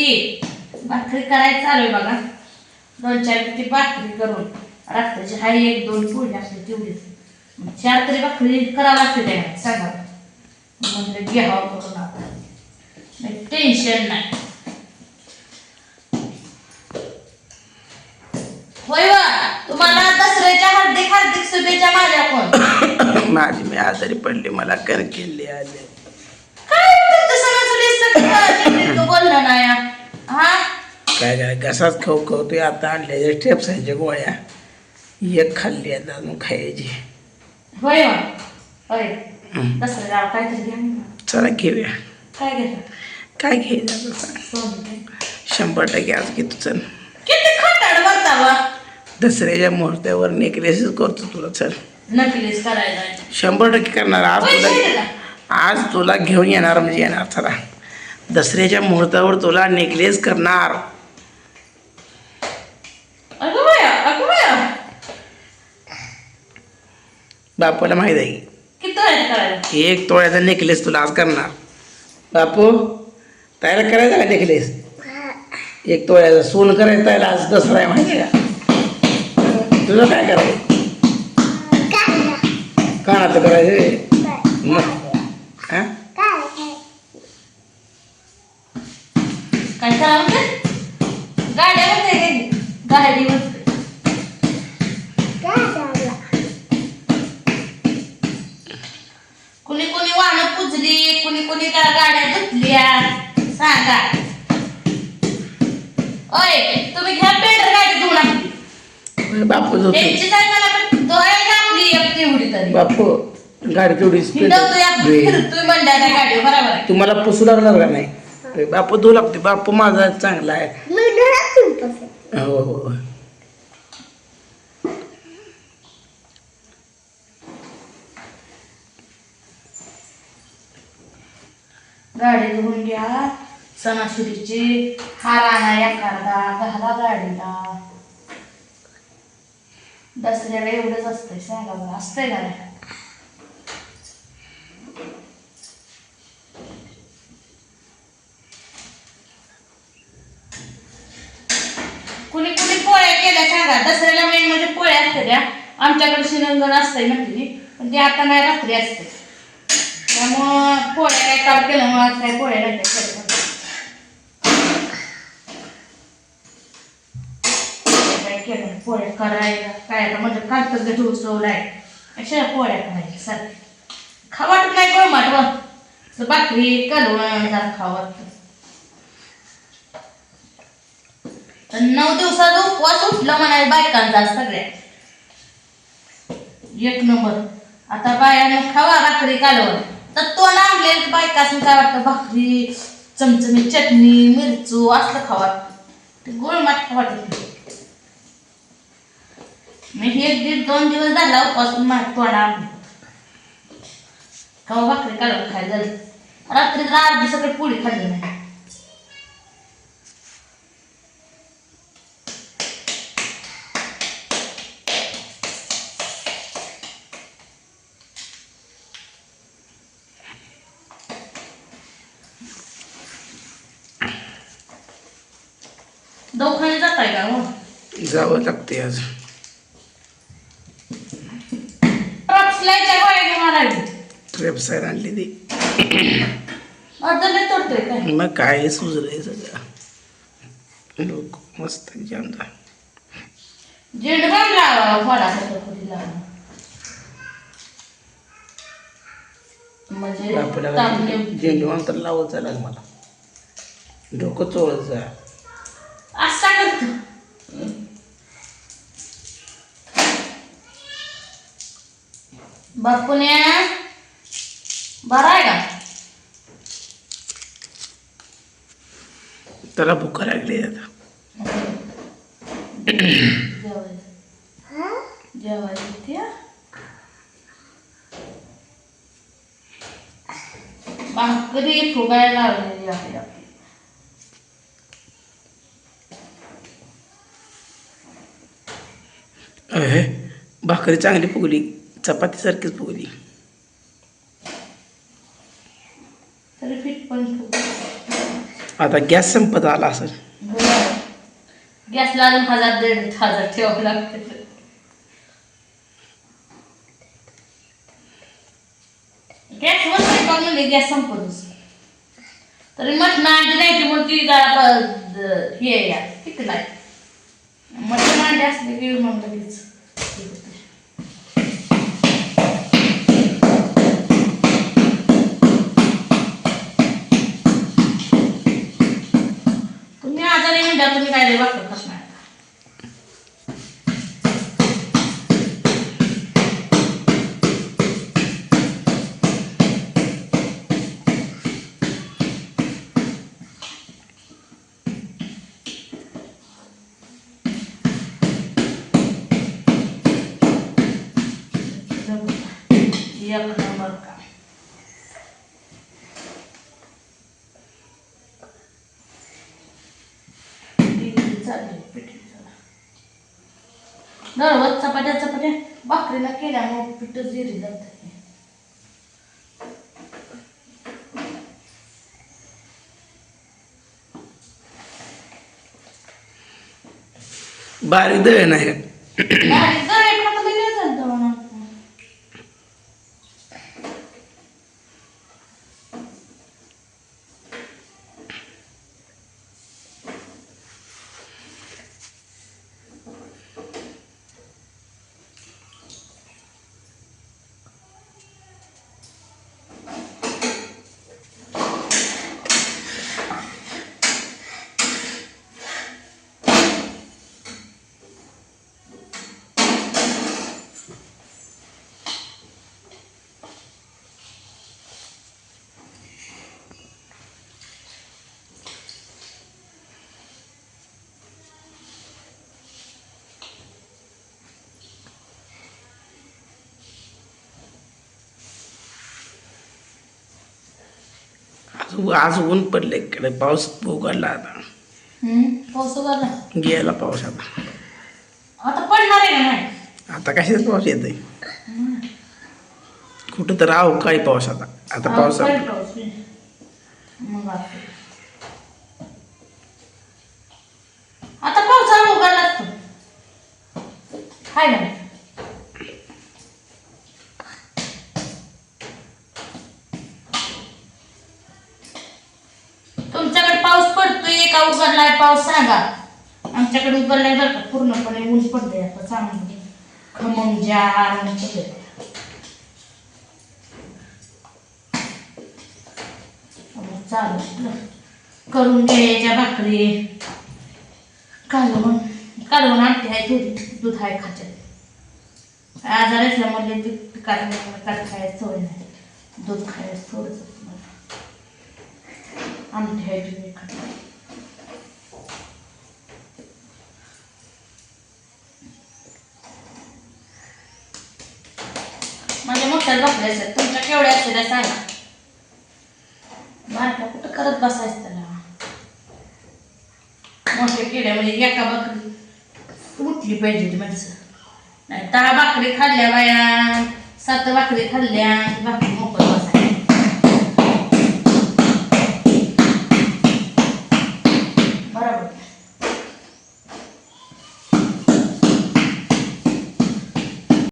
की भाकरी करायचं चालू आहे बघा. दोन चार किती भाकरी करून. रात्रीची हाय एक दोन पोळी असते तेवढीच. चार तरी भाकरी करावं लागते त्या सांगा. म्हणजे घ्यावं करून आता. टेन्शन नाही. होय तुम्हाला दसऱ्याच्या हार्दिक हार्दिक शुभेच्छा माझ्या पण. माझी मी आजारी पडली मला करकिल्ली आले. काय सणासुदीचं बोललं नाही. काय काय घसाच खाऊ खाऊ तू आता आणल्या ठेपसायच्या गोळ्या. एक खाल्ली आता अजून खायची. होय वा होय. दसऱ्याला काहीतरी घ्या ना. चला घेऊया. काय घेता? काय घ्यायचं आता सांग. सोनं शंभर टक्के आज घेतो चल. किती खटाड बघतावा दसऱ्याच्या मुहूर्तावर नेकलेसच करतो तुला चल. नकलीच करायला. शंभर टक्के करणार. आज पैसे तुला दिला. आज तुला घेऊन येणार म्हणजे येणार चला. दसऱ्याच्या मुहूर्तावर तुला नेकलेस करणार. बापूला माहीत आहे. एक तोळ्याचा नेकलेस तुला आज करणार. बापू तयार करायचा का नेकलेस एक तोळ्याचा सोन करायचं त्याला आज दसरा आहे माहिती आहे का? तुझं काय करायचं? कानाचं करायचं? मग हा? काय करा म्हणते गाड्या म्हणते गाडी म्हणते कुणी कुणी वाहनं पुजली कुणी कुणी त्या गाड्या धुतल्या. सांगा. ओय तुम्ही घ्या पेंटर गाडी धुवून आपली बापू त्यांची काय मला पण धुवायला आपली एक तेवढी तरी. बापू गाडी तेवढी बरोबर. तुम्हाला पुसू लागणार का नाही? बापू धुऊ लागते. बापू माझा चांगला आहे. हो हो गाडी धुवून घ्या. सणासुदीची हार आणा एखादा घाला गाडीला. दसऱ्याला एवढंच असतंय सांगा बरं असतंय का नाही? कुणी कुणी पोळ्या केल्या सांगा दसऱ्याला मेन म्हणजे पोळ्या असते त्या आमच्याकडे शिनंगण असतंय नक्की पण ते आता नाही रात्री असते त्यामुळं पोळ्या काय काल केलं मग आज काय पोळ्या नाही काय केलं पोळ्या करायला. काय आता म्हणजे तर गट उसवलाय अशा पोळ्या करायच्या सारख्या. खावाट नाही कोण माठ भाकरी कालवण जरा तर नऊ दिवसाचा उपवास उठला म्हणाय बायकांचा सगळ्या. एक नंबर. आता बायानं खावा रात्री कालवण तर तोंड आणले बायकासून काय वाटतं? भाकरी चमचमी चटणी मिरचू असलं खावा. ते गोळ खावा वाटत मी एक दीड दोन दिवस झाला उपासून माझ्या तोंड खावा भाकरी कालवण खायला झाली रात्री तर अर्धी पोळी खाल्ली नाही. दवाखान्यात जाताय का हो? जावं लागते आज प्रॉक्सलायच्या गोळ्या घेऊन आलाय वेबसाईट आणली ती अर्धले तोडतोय काय? मग काय सुचलंय सगळं. लोक मस्त आमचा लावा फळाचा कधी लावा. म्हणजे झेंडू अंतर लावत झाला मला. डोकं चोळत जा बापूने बरा आहे का? त्याला भुका लागली आता. हा? भाकरी फुगायला लावलेली आहे भाकरी चांगली फुगली चपातीसारखीच फुगली. आता गॅस संपत आला असेल. गॅसला अजून हजार दीड हजार ठेवावं लागतं. गॅसवर स्वयंपाक म्हणजे गॅस संपतच तरी मटण अंडी नाही ती प- द- हे या किती लाय मटण मांडे असले की मग लगेच. तुम्ही आजारी म्हणजे तुम्ही काय रे कसं एक नंबर का दररोज चपात्या चपात्या भाकरीला केल्यामुळे पिठच जिरी जात बारीक दळ नाही आज आज ऊन पडले इकडे. पाऊस उघडला आता. पाऊस उघडला. गेला पाऊस आता. आता पडणार आहे आता कशाच पाऊस येतोय? कुठं तर राहू काही पाऊस आता? आता पाऊस पाऊस आता. पावसाळा उघडला हाय ना. का उघडलाय पाऊस सांगा. आमच्याकडे उघडलाय बरं का. पूर्णपणे ऊन पडलंय आता चांगलं. खमंग जार ऊन पडलंय. चालू करून घ्यायच्या भाकरी. कालवण. कालवण आमटी आहे दूध. दूध आहे खायच्यात आजार असल्यामुळे दूध काढून काढ खायचं सवय नाही. दूध खायचं थोडंच मला आमटी आहे तुम्ही खात मोठ्या भाकरी असतात तुमच्या असतात त्या सांगा. बारका कुठं करत बसायचं त्याला? मोठे केल्या म्हणजे एका भाकरी उठली पाहिजे ती माणसं? नाही दहा भाकरी खाल्ल्या बाया सात भाकरी खाल्ल्या भाकरी